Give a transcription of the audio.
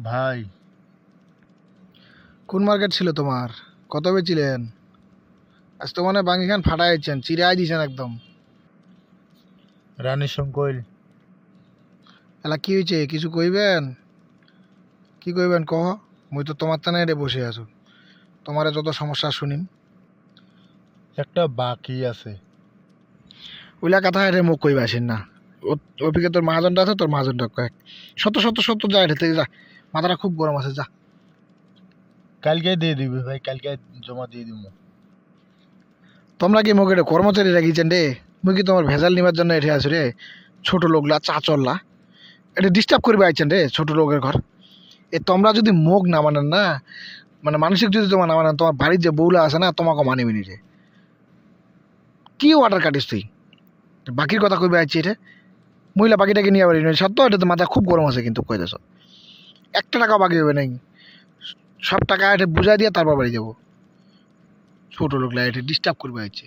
ভাই। কোন মার্কেট ছিল তোমার? কত বেচিলেন? আজ তো মানে বাঙ্গি খান ফাটাইছেন চিরাই দিয়েছেন একদম। রানী শঙ্কর। এলা কি হয়েছে? কিছু কইবেন? কি কইবেন কহ? মুই তো তোমার তানে রে বসে আছো। তোমারে যত সমস্যা শুনিম। একটা বাকি আছে। ওইলা কথা রে মুখ কইবা আসেন না ওপিকে তোর মহাজনটা আছে তোর মহাজনটা কয়েক। সত্য শত সত্য যা এটা থেকে যা। মাথাটা খুব গরম আছে যা। কালকে দিয়ে দিবি ভাই কালকে জমা দিয়ে দিব। তোমরা কি মুখে এটা কর্মচারী রাখিছেন রে? মুই কি তোমার ভেজাল নিবার জন্য এঠে আছো রে? ছোট লোকলা চা চললা এটা ডিস্টার্ব করবে আইছেন রে ছোট লোকের ঘর। এ তোমরা যদি মুখ না মানেন না মানে মানসিক যদি তোমার না মানেন তোমার বাড়ির যে বউলা আছে না তোমাকে মানিবি নি রে। কি অর্ডার কাটিস তুই? বাকির কথা কইবে আইছি এটা মহিলা বাকিটাকে নিয়ে পারি সত্য এটা তো মাথা খুব গরম আছে কিন্তু কই দেছ একটা টাকা বাকি হবে নাই সব টাকা এটা বুঝাই দিয়ে তারপর বাড়ি যাব। ছোটো লোক এটা ডিস্টার্ব করবে আইছে